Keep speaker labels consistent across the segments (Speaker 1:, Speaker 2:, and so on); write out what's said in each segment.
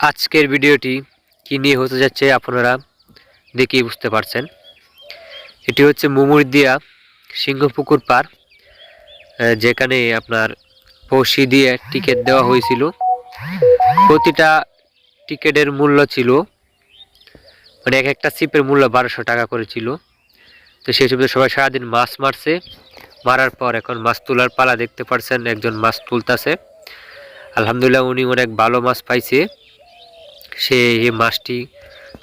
Speaker 1: আজকের ভিডিওটি কী নিয়ে হতে যাচ্ছে আপনারা দেখেই বুঝতে পারছেন। এটি হচ্ছে মুমুরদিয়া সিংহপুকুর পার যেখানে আপনার পৌষি দিয়ে টিকিট দেওয়া হয়েছিল। প্রতিটা টিকিটের মূল্য ছিল মানে এক একটা সিপের মূল্য বারোশো টাকা করে ছিল। তো সেই হিসেবে সবাই সারাদিন মাছ মারছে। মারার পর এখন মাছ তোলার পালা দেখতে পারছেন, একজন মাছ তুলতাছে। আলহামদুলিল্লাহ উনি অনেক ভালো মাছ পাইছে। সে এই মাছটি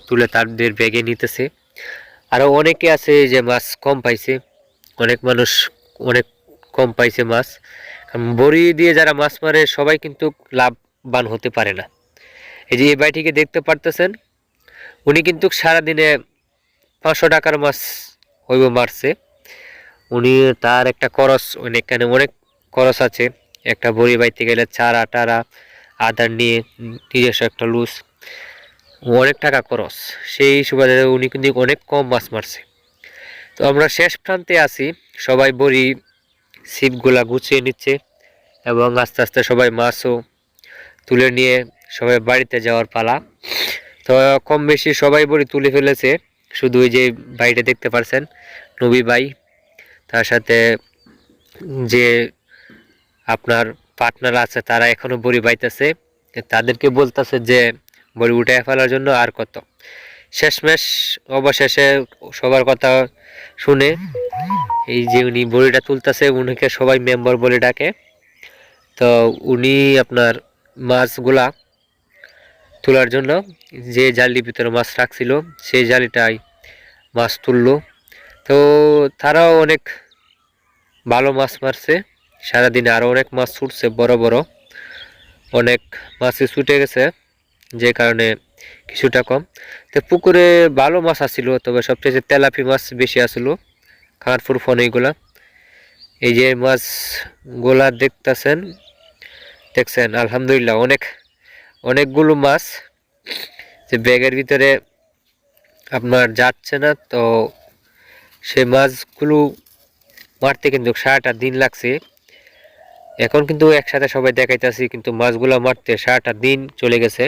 Speaker 1: তুলে তাদের ব্যাগে নিতেছে। আরও অনেকে আছে যে মাছ কম পাইছে। অনেক মানুষ অনেক কম পাইছে মাছ। কারণ বড়ি দিয়ে যারা মাছ মারে, সবাই কিন্তু লাভবান হতে পারে না। এই যে এই বাড়িটিকে দেখতে পারতেছেন, উনি কিন্তু সারাদিনে পাঁচশো টাকার মাছ হইব মারছে। উনি তার একটা খরচ এখানে অনেক খরচ আছে। একটা বড়ি বাইতে গেলে চারা টারা, আদার নিয়ে নিজস্ব একটা লুজ অনেক টাকা খরচ। সেই সুবাদে উনি কিন্তু অনেক কম মাছ মারছে। তো আমরা শেষ প্রান্তে আছি। সবাই বড়ি, ছিপগুলা গুছিয়ে নিচ্ছে এবং আস্তে আস্তে সবাই মাছও তুলে নিয়ে সবাই বাড়িতে যাওয়ার পালা। তো কম বেশি সবাই বড়ি তুলে ফেলেছে। শুধু ওই যে বাড়িটা দেখতে পারছেন, নবী ভাই। তার সাথে যে আপনার পার্টনার আছে, তারা এখনও বড়ি বাইতেছে। তাদেরকে বলতেছে যে বড়ি উঠে ফেলার জন্য আর কত? শেষমেশ, অবশেষে সবার কথা শুনে এই যে উনি বড়িটা তুলতেছে, উনিকে সবাই মেম্বার বলে ডাকে। তো উনি আপনার মাছগুলা তোলার জন্য যে জালির ভিতরে মাছ রাখছিল, সেই জালিটাই মাছ তুলল। তো তারাও অনেক ভালো মাছ মারছে। সারাদিনে আরও অনেক মাছ ছুটছে, বড় বড়। অনেক মাছই ছুটে গেছে। যে কারণে কিছুটা কম। তো পুকুরে ভালো মাছ আসছিল তবে সবচেয়ে তেলাপি মাছ বেশি আসলো কাঁটপুর ফোন এইগুলা। এই যে মাছগুলা দেখতেছেন, দেখছেন, আলহামদুলিল্লাহ, অনেক, অনেকগুলো মাছ যে ব্যাগের ভিতরে আপনার যাচ্ছে না, তো সে মাছগুলো মারতে কিন্তু সারাটা দিন লাগছে। এখন কিন্তু একসাথে সবাই দেখাইতেছি, কিন্তু মাছগুলো মারতে সারাটা দিন চলে গেছে।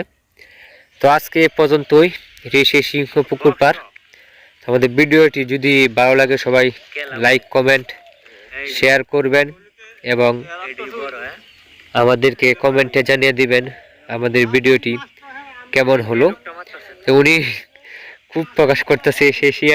Speaker 1: তো আজকে এ পর্যন্তই। এটি সেই সিংহ পুকুর পার আমাদের ভিডিওটি যদি ভালো লাগে সবাই লাইক, কমেন্ট, শেয়ার করবেন এবং আমাদেরকে কমেন্টে জানিয়ে দিবেন আমাদের ভিডিওটি কেমন হলো। তো উনি খুব প্রকাশ করতেছে, সে শিয়া